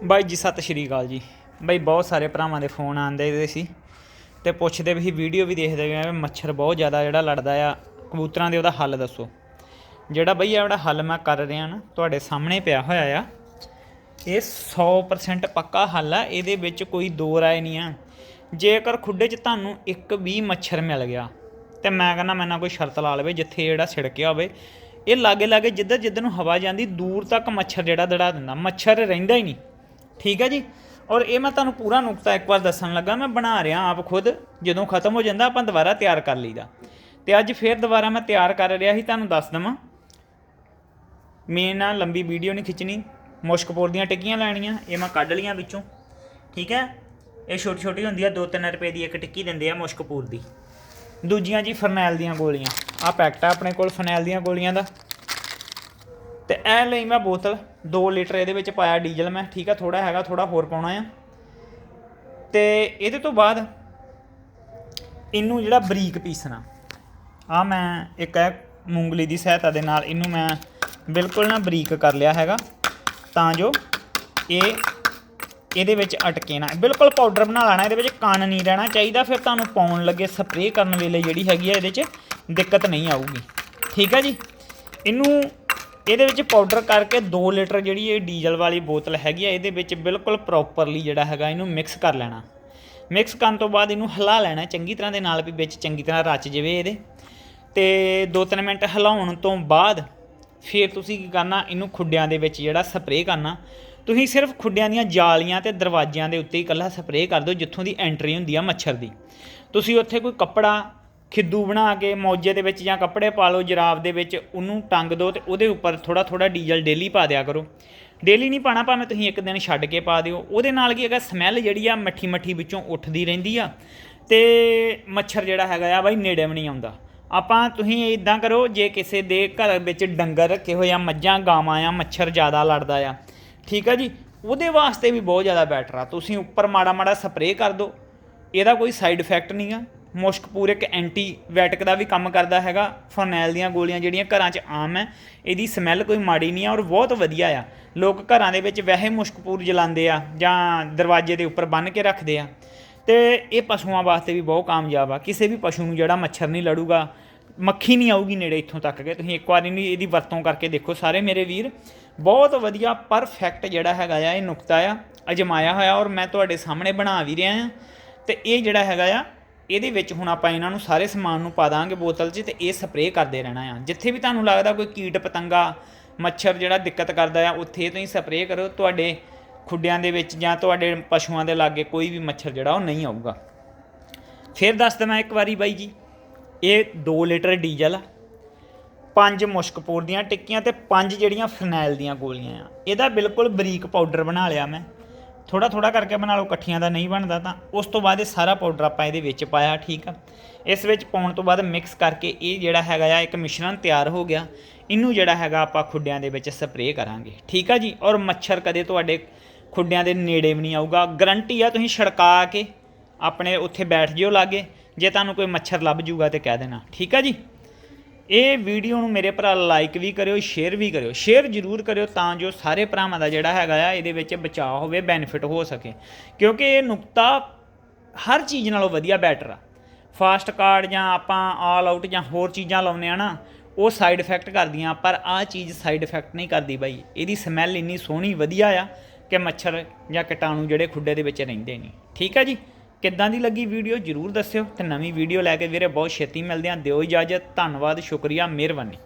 ਬਾਈ ਜੀ, ਸਤਿ ਸ਼੍ਰੀ ਅਕਾਲ ਜੀ। ਬਾਈ, ਬਹੁਤ ਸਾਰੇ ਭਰਾਵਾਂ ਦੇ ਫੋਨ ਆਉਂਦੇ ਸੀ ਤੇ ਪੁੱਛਦੇ ਵੀ ਸੀ, ਵੀਡੀਓ ਵੀ ਦੇਖਦੇ ਵੀ ਮੱਛਰ ਬਹੁਤ ਜ਼ਿਆਦਾ ਜਿਹੜਾ ਲੜਦਾ ਆ, ਕਬੂਤਰਾਂ ਦੇ ਉਹਦਾ ਹੱਲ ਦੱਸੋ। ਜਿਹੜਾ ਬਈ ਇਹ ਜਿਹੜਾ ਹੱਲ ਮੈਂ ਕਰ ਰਿਹਾ ਨਾ, ਤੁਹਾਡੇ ਸਾਹਮਣੇ ਪਿਆ ਹੋਇਆ ਆ, ਇਹ 100% ਪੱਕਾ ਹੱਲ ਆ, ਇਹਦੇ ਵਿੱਚ ਕੋਈ ਦੋ ਰਾਏ ਨਹੀਂ ਆ। ਜੇਕਰ ਖੁੱਡੇ 'ਚ ਤੁਹਾਨੂੰ ਇੱਕ ਵੀ ਮੱਛਰ ਮਿਲ ਗਿਆ, ਤੇ ਮੈਂ ਕਹਿੰਦਾ ਮੈਂ ਨਾ ਕੋਈ ਸ਼ਰਤ ਲਾ ਲਵੇ, ਜਿੱਥੇ ਜਿਹੜਾ ਛਿੜਕਿਆ ਹੋਵੇ, ਇਹ ਲਾਗੇ ਲਾਗੇ ਜਿੱਧਰ ਜਿੱਧਰ ਨੂੰ ਹਵਾ ਜਾਂਦੀ, ਦੂਰ ਤੱਕ ਮੱਛਰ ਜਿਹੜਾ ਦੜਾ ਦਿੰਦਾ। ਮੱਛਰ ਰਹਿੰਦਾ ਹੀ ਨਹੀਂ। ਠੀਕ ਹੈ ਜੀ? ਔਰ ਇਹ ਮੈਂ ਤੁਹਾਨੂੰ ਪੂਰਾ ਨੁਕਤਾ ਇੱਕ ਵਾਰ ਦੱਸਣ ਲੱਗਾ, ਮੈਂ ਬਣਾ ਰਿਹਾ ਆਪ ਖੁਦ, ਜਦੋਂ ਖਤਮ ਹੋ ਜਾਂਦਾ ਆਪਾਂ ਦੁਬਾਰਾ ਤਿਆਰ ਕਰ ਲਈਦਾ। ਤੇ ਅੱਜ ਫੇਰ ਦੁਬਾਰਾ ਮੈਂ ਤਿਆਰ ਕਰ ਰਿਹਾ ਸੀ, ਤੁਹਾਨੂੰ ਦੱਸ ਦਵਾਂ। ਮੇਨ ਨਾਲ ਲੰਬੀ ਵੀਡੀਓ ਨਹੀਂ ਖਿੱਚਣੀ ਮੁਸ਼ਕਪੁਰ ਦੀਆਂ ਟਿੱਕੀਆਂ ਲੈਣੀਆਂ, ਇਹ ਮੈਂ ਕੱਢ ਲੀਆਂ ਵਿੱਚੋਂ, ਠੀਕ ਹੈ? ਇਹ ਛੋਟੀ ਛੋਟੀ ਹੁੰਦੀ ਆ 2-3 ਰੁਪਏ ਦੀ ਇੱਕ ਟਿੱਕੀ ਦਿੰਦੇ ਆ ਮੁਸ਼ਕਪੁਰ ਦੀ। ਦੂਜੀਆਂ ਜੀ ਫਰਨੈਲ ਦੀਆਂ ਗੋਲੀਆਂ ਆ ਪੈਕਟ ਆ ਆਪਣੇ ਕੋਲ ਫਰਨੈਲ ਦੀਆਂ ਗੋਲੀਆਂ ਦਾ। ਇਹ ਲਈ ਮੈਂ ਬੋਤਲ 2 ਲੀਟਰ ਇਹਦੇ ਵਿੱਚ ਪਾਇਆ ਡੀਜ਼ਲ ਮੈਂ, ਠੀਕ ਆ ਥੋੜਾ ਹੈਗਾ ਥੋੜਾ ਹੋਰ ਪਾਉਣਾ ਆ। ਤੇ ਇਹਦੇ ਤੋਂ ਬਾਅਦ ਇਹਨੂੰ ਜਿਹੜਾ ਬਰੀਕ ਪੀਸਣਾ ਆ ਮੈਂ ਇੱਕ ਹੈ ਮੂੰਗਲੀ ਦੀ ਸਹਾਇਤਾ ਦੇ ਨਾਲ ਇਹਨੂੰ ਮੈਂ ਬਿਲਕੁਲ ਨਾ ਬਰੀਕ ਕਰ ਲਿਆ ਹੈਗਾ, ਤਾਂ ਜੋ ਇਹ ਇਹਦੇ ਵਿੱਚ ਅਟਕੇ ਨਾ, ਬਿਲਕੁਲ ਪਾਊਡਰ ਬਣਾ ਲੈਣਾ, ਇਹਦੇ ਵਿੱਚ ਕੰਨ ਨਹੀਂ ਰਹਿਣਾ ਚਾਹੀਦਾ, ਫਿਰ ਤੁਹਾਨੂੰ ਪਾਉਣ ਲੱਗੇ ਸਪਰੇਅ ਕਰਨ ਵੇਲੇ ਜਿਹੜੀ ਹੈਗੀ ਆ ਇਹਦੇ 'ਚ ਦਿੱਕਤ ਨਹੀਂ ਆਊਗੀ। ਠੀਕ ਹੈ ਜੀ? ਇਹਨੂੰ ਇਹਦੇ ਵਿੱਚ ਪਾਊਡਰ ਕਰਕੇ 2 ਲੀਟਰ ਜਿਹੜੀ ਇਹ ਡੀਜ਼ਲ ਵਾਲੀ ਬੋਤਲ ਹੈਗੀ ਆ, ਇਹਦੇ ਵਿੱਚ ਬਿਲਕੁਲ ਪ੍ਰੋਪਰਲੀ ਜਿਹੜਾ ਹੈਗਾ ਇਹਨੂੰ ਮਿਕਸ ਕਰ ਲੈਣਾ। ਮਿਕਸ ਕਰਨ ਤੋਂ ਬਾਅਦ ਇਹਨੂੰ ਹਿਲਾ ਲੈਣਾ, ਚੰਗੀ ਤਰ੍ਹਾਂ ਦੇ ਨਾਲ ਵੀ ਵਿੱਚ ਚੰਗੀ ਤਰ੍ਹਾਂ ਰਚ ਜਾਵੇ ਇਹਦੇ। ਤੇ 2-3 ਮਿੰਟ ਹਿਲਾਉਣ ਤੋਂ ਬਾਅਦ ਫਿਰ ਤੁਸੀਂ ਕੀ ਕਰਨਾ, ਇਹਨੂੰ ਖੁੱਡਿਆਂ ਦੇ ਵਿੱਚ ਜਿਹੜਾ ਸਪਰੇਅ ਕਰਨਾ। ਤੁਸੀਂ ਸਿਰਫ ਖੁੱਡਿਆਂ ਦੀਆਂ ਜਾਲੀਆਂ ਤੇ ਦਰਵਾਜ਼ਿਆਂ ਦੇ ਉੱਤੇ ਹੀ ਇਕੱਲਾ ਸਪਰੇਅ ਕਰ ਦਿਓ, ਜਿੱਥੋਂ ਦੀ ਐਂਟਰੀ ਹੁੰਦੀ ਆ ਮੱਛਰ ਦੀ। ਤੁਸੀਂ ਉੱਥੇ ਕੋਈ ਕੱਪੜਾ ਖਿੱਦੂ ਬਣਾ ਕੇ ਮੌਜੇ ਦੇ ਵਿੱਚ ਜਾਂ ਕੱਪੜੇ ਪਾ ਲਓ, ਜਰਾਬ ਦੇ ਵਿੱਚ, ਉਹਨੂੰ ਟੰਗ ਦਿਓ ਤੇ ਉਹਦੇ ਉੱਪਰ ਥੋੜਾ ਥੋੜਾ ਡੀਜ਼ਲ ਡੇਲੀ ਪਾ ਦਿਆ ਕਰੋ। ਡੇਲੀ ਨਹੀਂ ਪਾਣਾ ਭਾਵੇਂ ਤੁਸੀਂ ਇੱਕ ਦਿਨ ਛੱਡ ਕੇ ਪਾ ਦਿਓ। ਉਹਦੇ ਨਾਲ ਕੀ ਹੈਗਾ, ਸਮੈਲ ਜਿਹੜੀ ਆ ਮੱਠੀ ਮੱਠੀ ਵਿੱਚੋਂ ਉੱਠਦੀ ਰਹਿੰਦੀ ਆ ਤੇ ਮੱਛਰ ਜਿਹੜਾ ਹੈਗਾ ਆ ਬਾਈ ਨੇੜੇ ਵੀ ਨਹੀਂ ਆਉਂਦਾ। ਆਪਾਂ ਤੁਸੀਂ ਇਦਾਂ ਕਰੋ, ਜੇ ਕਿਸੇ ਦੇ ਘਰ ਵਿੱਚ ਡੰਗਰ ਰੱਖੇ ਹੋਏ ਆ, ਮੱਝਾਂ, ਗਾਵਾਂ ਆ, ਮੱਛਰ ਜ਼ਿਆਦਾ ਲੜਦਾ ਆ, ਠੀਕ ਆ ਜੀ, ਉਹਦੇ ਵਾਸਤੇ ਵੀ ਬਹੁਤ ਜ਼ਿਆਦਾ ਬੈਟਰ ਆ। ਤੁਸੀਂ ਉੱਪਰ ਮਾੜਾ ਮਾੜਾ ਸਪਰੇਅ ਕਰ ਦਿਓ। ਇਹਦਾ ਕੋਈ ਸਾਈਡ ਇਫੈਕਟ ਨਹੀਂ ਆ। ਮੁਸ਼ਕਪੂਰ ਇੱਕ ਐਂਟੀਬਾਇਓਟਿਕ ਦਾ ਵੀ ਕੰਮ ਕਰਦਾ ਹੈਗਾ। ਫਰਨੈਲ ਦੀਆਂ ਗੋਲੀਆਂ ਜਿਹੜੀਆਂ ਘਰਾਂ 'ਚ ਆਮ ਹੈ, ਇਹਦੀ ਸਮੈਲ ਕੋਈ ਮਾੜੀ ਨਹੀਂ ਆ ਔਰ ਬਹੁਤ ਵਧੀਆ ਆ। ਲੋਕ ਘਰਾਂ ਦੇ ਵਿੱਚ ਵੈਸੇ ਮੁਸ਼ਕਪੂਰ ਜਲਾਉਂਦੇ ਆ ਜਾਂ ਦਰਵਾਜ਼ੇ ਦੇ ਉੱਪਰ ਬੰਨ੍ਹ ਕੇ ਰੱਖਦੇ ਆ। ਤੇ ਇਹ ਪਸ਼ੂਆਂ ਵਾਸਤੇ ਵੀ ਬਹੁਤ ਕਾਮਯਾਬ ਆ। ਕਿਸੇ ਵੀ ਪਸ਼ੂ ਨੂੰ ਜਿਹੜਾ ਮੱਛਰ ਨਹੀਂ ਲੜੂਗਾ, ਮੱਖੀ ਨਹੀਂ ਆਊਗੀ ਨੇੜੇ ਇੱਥੋਂ ਤੱਕ ਕਿ ਤੁਸੀਂ ਇੱਕ ਵਾਰੀ ਨਹੀਂ ਇਹਦੀ ਵਰਤੋਂ ਕਰਕੇ ਦੇਖੋ ਸਾਰੇ ਮੇਰੇ ਵੀਰ। ਬਹੁਤ ਵਧੀਆ ਪਰਫੈਕਟ ਜਿਹੜਾ ਹੈਗਾ ਆ, ਇਹ ਨੁਕਤਾ ਆ, ਅਜਮਾਇਆ ਹੋਇਆ ਔਰ ਮੈਂ ਤੁਹਾਡੇ ਸਾਹਮਣੇ ਬਣਾ ਵੀ ਰਿਹਾ ਆ। ਤੇ ਇਹ ਜਿਹੜਾ ਹੈਗਾ ਆ ਇਹਦੇ ਵਿੱਚ ਹੁਣ ਆਪਾਂ ਇਹਨਾਂ ਨੂੰ ਸਾਰੇ ਸਮਾਨ ਨੂੰ ਪਾ ਦਾਂਗੇ ਬੋਤਲ 'ਚ ਤੇ ਇਹ ਸਪਰੇਅ ਕਰਦੇ ਰਹਿਣਾ ਆ। ਜਿੱਥੇ ਵੀ ਤੁਹਾਨੂੰ ਲੱਗਦਾ ਕੋਈ ਕੀਟ ਪਤੰਗਾ, ਮੱਛਰ ਜਿਹੜਾ ਦਿੱਕਤ ਕਰਦਾ ਆ, ਉੱਥੇ ਤੁਸੀਂ ਸਪਰੇਅ ਕਰੋ। ਤੁਹਾਡੇ ਖੁੱਡਿਆਂ ਦੇ ਵਿੱਚ ਜਾਂ ਤੁਹਾਡੇ ਪਸ਼ੂਆਂ ਦੇ ਲਾਗੇ ਕੋਈ ਵੀ ਮੱਛਰ ਜਿਹੜਾ ਉਹ ਨਹੀਂ ਆਊਗਾ। ਫਿਰ ਦੱਸ ਦਵਾਂ ਇੱਕ ਵਾਰੀ ਬਾਈ ਜੀ, ਇਹ 2 ਲੀਟਰ ਡੀਜ਼ਲ ਆ ਪੰਜ ਮੁਸ਼ਕਪੂਰ ਦੀਆਂ ਟਿੱਕੀਆਂ ਤੇ ਪੰਜ ਜਿਹੜੀਆਂ ਫਰਨੈਲ ਦੀਆਂ ਗੋਲੀਆਂ ਆ। ਇਹਦਾ ਬਿਲਕੁਲ ਬਰੀਕ ਪਾਊਡਰ ਬਣਾ ਲਿਆ ਮੈਂ। ਥੋੜਾ ਥੋੜਾ ਕਰਕੇ ਬਣਾ ਲਓ ਇਕੱਠੀਆਂ ਦਾ ਨਹੀਂ ਬਣਦਾ, ਤਾਂ ਉਸ ਤੋਂ ਬਾਅਦ ਇਹ ਸਾਰਾ ਪਾਊਡਰ ਆਪਾਂ ਇਹਦੇ ਵਿੱਚ ਪਾਇਆ, ਠੀਕ ਆ। ਇਸ ਵਿੱਚ ਪਾਉਣ ਤੋਂ ਬਾਅਦ ਮਿਕਸ ਕਰਕੇ ਇਹ ਜਿਹੜਾ ਹੈਗਾ ਆ, ਇੱਕ ਮਿਸ਼ਰਣ ਤਿਆਰ ਹੋ ਗਿਆ। ਇਹਨੂੰ ਜਿਹੜਾ ਹੈਗਾ ਆਪਾਂ ਖੁੱਡਿਆਂ ਦੇ ਵਿੱਚ ਸਪਰੇਅ ਕਰਾਂਗੇ, ਠੀਕ ਆ ਜੀ। ਔਰ ਮੱਛਰ ਕਦੇ ਤੁਹਾਡੇ ਖੁੱਡਿਆਂ ਦੇ ਨੇੜੇ ਵੀ ਨਹੀਂ ਆਊਗਾ। ਗਰੰਟੀ ਆ, ਤੁਸੀਂ ਛੜਕਾ ਕੇ ਆਪਣੇ ਉੱਥੇ ਬੈਠ ਜਿਓ ਲਾਗੇ। ਜੇ ਤੁਹਾਨੂੰ ਕੋਈ ਮੱਛਰ ਲੱਭ ਜੂਗਾ ਤੇ ਕਹਿ ਦੇਣਾ, ਠੀਕ ਆ ਜੀ। ਇਹ ਵੀਡੀਓ ਨੂੰ ਮੇਰੇ ਭਰਾ ਲਾਈਕ ਵੀ ਕਰਿਓ ਸ਼ੇਅਰ ਵੀ ਕਰਿਓ। ਸ਼ੇਅਰ ਜ਼ਰੂਰ ਕਰਿਓ ਤਾਂ ਜੋ ਸਾਰੇ ਭਰਾਵਾਂ ਦਾ ਜਿਹੜਾ ਹੈਗਾ ਆ, ਇਹਦੇ ਵਿੱਚ ਬਚਾਅ ਹੋਵੇ ਬੈਨੀਫਿਟ ਹੋ ਸਕੇ। ਕਿਉਂਕਿ ਇਹ ਨੁਕਤਾ ਹਰ ਚੀਜ਼ ਨਾਲੋਂ ਵਧੀਆ ਬੈਟਰ ਆ। ਫਾਸਟ ਕਾਰਡ ਜਾਂ ਆਪਾਂ ਆਲ ਆਊਟ ਜਾਂ ਹੋਰ ਚੀਜ਼ਾਂ ਲਾਉਂਦੇ ਆ ਨਾ, ਉਹ ਸਾਈਡ ਇਫੈਕਟ ਕਰਦੀਆਂ, ਪਰ ਆਹ ਚੀਜ਼ ਸਾਈਡ ਇਫੈਕਟ ਨਹੀਂ ਕਰਦੀ ਬਾਈ। ਇਹਦੀ ਸਮੈਲ ਇੰਨੀ ਸੋਹਣੀ, ਵਧੀਆ ਆ ਕਿ ਮੱਛਰ ਜਾਂ ਕੀਟਾਣੂ ਜਿਹੜੇ ਖੁੱਡੇ ਦੇ ਵਿੱਚ ਰਹਿੰਦੇ ਨਹੀਂ। ਠੀਕ ਆ ਜੀ? ਕਿੱਦਾਂ ਦੀ ਲੱਗੀ ਵੀਡੀਓ ਜਰੂਰ ਦੱਸਿਓ ਤੇ ਨਵੀਂ ਵੀਡੀਓ ਲੈ ਕੇ ਵੀਰੇ ਬਹੁਤ ਛੇਤੀ ਮਿਲਦੇ ਆਂ ਦਿਓ ਇਜਾਜ਼ਤ, ਧੰਨਵਾਦ, ਸ਼ੁਕਰੀਆ, ਮਿਹਰਬਾਨੀ।